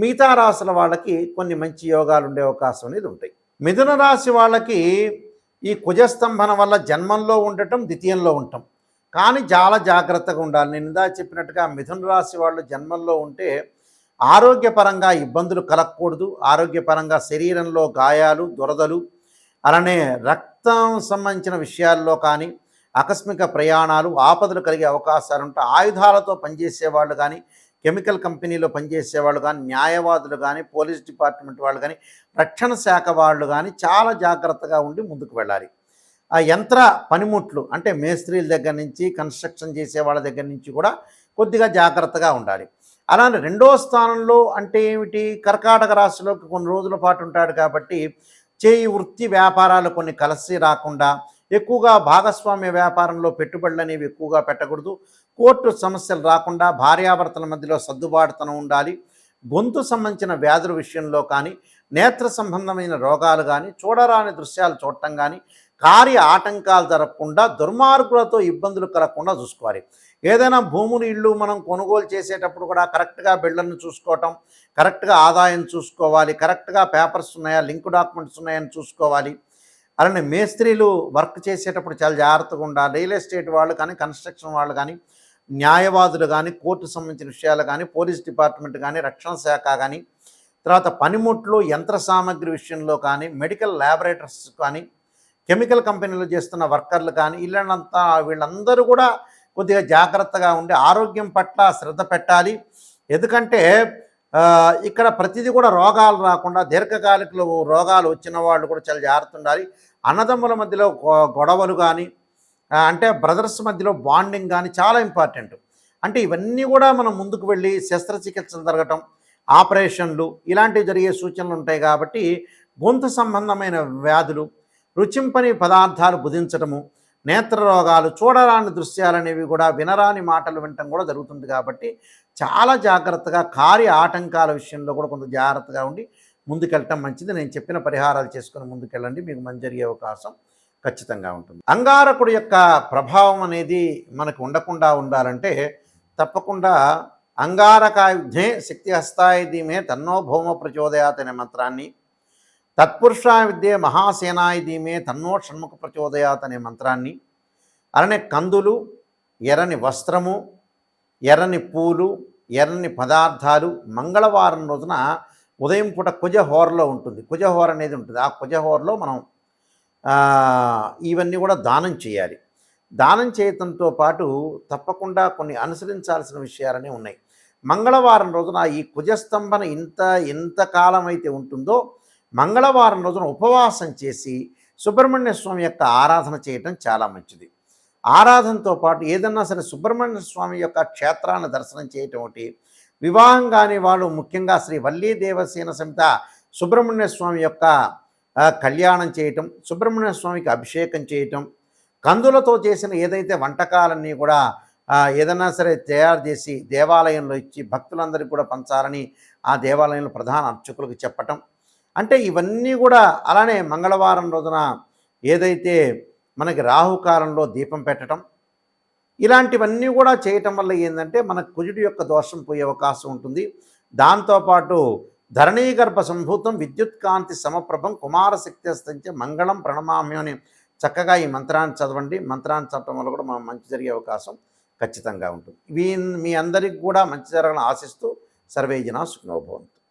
మిగతా రాశుల వాళ్ళకి కొన్ని మంచి యోగాలు ఉండే అవకాశం అనేది ఉంటాయి. మిథున రాశి వాళ్ళకి ఈ కుజస్తంభన వల్ల జన్మంలో ఉండటం ద్వితీయంలో ఉండటం. కానీ చాలా జాగ్రత్తగా ఉండాలి. నేను ఇందా చెప్పినట్టుగా మిథున రాశి వాళ్ళు జన్మంలో ఉంటే ఆరోగ్యపరంగా ఇబ్బందులు కలగకూడదు. ఆరోగ్యపరంగా శరీరంలో గాయాలు దురదలు అలానే రక్తం సంబంధించిన విషయాల్లో కానీ ఆకస్మిక ప్రయాణాలు ఆపదలు కలిగే అవకాశాలు ఉంటాయి ఆయుధాలతో పనిచేసే వాళ్ళు కానీ కెమికల్ కంపెనీలో పనిచేసే వాళ్ళు కానీ న్యాయవాదులు కానీ పోలీస్ డిపార్ట్మెంట్ వాళ్ళు కానీ రక్షణ శాఖ వాళ్ళు కానీ చాలా జాగ్రత్తగా ఉండి ముందుకు వెళ్ళాలి. ఆ యంత్ర పనిముట్లు అంటే మేస్త్రీల దగ్గర నుంచి కన్స్ట్రక్షన్ చేసే వాళ్ళ దగ్గర నుంచి కూడా కొద్దిగా జాగ్రత్తగా ఉండాలి. అలానే రెండో స్థానంలో అంటే ఏమిటి? కర్కాటక రాశిలోకి కొన్ని రోజుల పాటు ఉంటాడు కాబట్టి చేయి వృత్తి వ్యాపారాలు కొన్ని కలిసి రాకుండా ఎక్కువగా భాగస్వామ్య వ్యాపారంలో పెట్టుబడులు అనేవి ఎక్కువగా పెట్టకూడదు. కోర్టు సమస్యలు రాకుండా భార్యాభర్తల మధ్యలో సర్దుబాటుతనం ఉండాలి. గొంతు సంబంధించిన వ్యాధుల విషయంలో కానీ నేత్ర సంబంధమైన రోగాలు కానీ చూడరాని దృశ్యాలు చూడటం కానీ కార్య ఆటంకాలు జరగకుండా దుర్మార్గులతో ఇబ్బందులు కలగకుండా చూసుకోవాలి. ఏదైనా భూములు ఇళ్ళు మనం కొనుగోలు చేసేటప్పుడు కూడా కరెక్ట్గా బిళ్ళను చూసుకోవటం కరెక్ట్గా ఆదాయం చూసుకోవాలి కరెక్ట్గా పేపర్స్ ఉన్నాయా లింక్ డాక్యుమెంట్స్ ఉన్నాయని చూసుకోవాలి. అలానే మేస్త్రీలు వర్క్ చేసేటప్పుడు చాలా జాగ్రత్తగా ఉండాలి. రియల్ ఎస్టేట్ వాళ్ళు కానీ కన్స్ట్రక్షన్ వాళ్ళు కానీ న్యాయవాదులు కానీ కోర్టు సంబంధించిన విషయాలు కానీ పోలీస్ డిపార్ట్మెంట్ కానీ రక్షణ శాఖ కానీ తర్వాత పనిముట్లు యంత్ర సామాగ్రి విషయంలో కానీ మెడికల్ ల్యాబొరేటరీస్ కానీ కెమికల్ కంపెనీలు చేస్తున్న వర్కర్లు కానీ ఇళ్ళంతా వీళ్ళందరూ కూడా కొద్దిగా జాగ్రత్తగా ఉండి ఆరోగ్యం పట్ల శ్రద్ధ పెట్టాలి. ఎందుకంటే ఇక్కడ ప్రతిదీ కూడా రోగాలు రాకుండా దీర్ఘకాలిక రోగాలు వచ్చిన వాళ్ళు కూడా చాలా జాగ్రత్త ఉండాలి. అన్నదమ్ముల మధ్యలో గొ- గొడవలు కానీ అంటే బ్రదర్స్ మధ్యలో బాండింగ్ కానీ చాలా ఇంపార్టెంట్. అంటే ఇవన్నీ కూడా మనం ముందుకు వెళ్ళి శస్త్రచికిత్సలు జరగటం ఆపరేషన్లు ఇలాంటివి జరిగే సూచనలు ఉంటాయి కాబట్టి గొంతు సంబంధమైన వ్యాధులు రుచింపని పదార్థాలు బుధించటము నేత్ర రోగాలు చూడరాని దృశ్యాలు అనేవి కూడా వినరాని మాటలు వినటం కూడా జరుగుతుంది కాబట్టి చాలా జాగ్రత్తగా కార్య ఆటంకాల విషయంలో కూడా కొంత జాగ్రత్తగా ఉండి ముందుకెళ్ళటం మంచిది. నేను చెప్పిన పరిహారాలు చేసుకుని ముందుకెళ్ళండి. మీకు మంచి జరిగే అవకాశం. ఖచ్చితంగా ఉంటుంది. అంగారకుడు యొక్క ప్రభావం అనేది మనకు ఉండకుండా ఉండాలంటే తప్పకుండా అంగారకాయుధే శక్తి హస్తాయ ధీమే తన్నో భౌమ ప్రచోదయాత్ అనే మంత్రాన్ని తత్పురుషా విద్యే మహాసేనాయ ధీమే తన్నో షణ్ముఖ ప్రచోదయాత్ అనే మంత్రాన్ని అలానే కందులు ఎర్రని వస్త్రము ఎర్రని పూలు ఎర్రని పదార్థాలు మంగళవారం రోజున ఉదయం పూట కుజహోరలో ఉంటుంది. కుజహోర అనేది ఉంటుంది. ఆ కుజహోరలో మనం ఇవన్నీ కూడా దానం చేయాలి. దానం చేయటంతో పాటు తప్పకుండా కొన్ని అనుసరించాల్సిన విషయాలనే ఉన్నాయి. మంగళవారం రోజున ఈ కుజస్తంభన ఇంత ఎంతకాలం అయితే ఉంటుందో మంగళవారం రోజున ఉపవాసం చేసి సుబ్రహ్మణ్య స్వామి యొక్క ఆరాధన చేయటం చాలా మంచిది. ఆరాధనతో పాటు ఏదన్నా సరే సుబ్రహ్మణ్య స్వామి యొక్క క్షేత్రాన్ని దర్శనం చేయటం ఒకటి వివాహం కాని వాళ్ళు ముఖ్యంగా శ్రీ వల్లీ దేవసేన సమిత సుబ్రహ్మణ్య స్వామి యొక్క కళ్యాణం చేయటం సుబ్రహ్మణ్య స్వామికి అభిషేకం చేయటం కందులతో చేసిన ఏదైతే వంటకాలన్నీ కూడా ఏదైనా సరే తయారు చేసి దేవాలయంలో ఇచ్చి భక్తులందరికీ కూడా పంచాలని ఆ దేవాలయంలో ప్రధాన అర్చకులకు చెప్పటం. అంటే ఇవన్నీ కూడా అలానే మంగళవారం రోజున ఏదైతే మనకి రాహుకాలంలో దీపం పెట్టడం ఇలాంటివన్నీ కూడా చేయటం వల్ల ఏంటంటే మన కుజుడి యొక్క దోషం పోయే అవకాశం ఉంటుంది. దాంతోపాటు ధరణీగర్భ సంభూతం విద్యుత్ కాంతి సమప్రభం కుమారశక్తి అస్తంచే మంగళం ప్రణమామ్యం అని చక్కగా ఈ మంత్రాన్ని చదవండి. మంత్రాన్ని చదవడం వల్ల కూడా మనం మంచి జరిగే అవకాశం ఖచ్చితంగా ఉంటుంది. వీ మీ అందరికి కూడా మంచి జరగాలని ఆశిస్తూ సర్వేజన సుఖనోభవంతు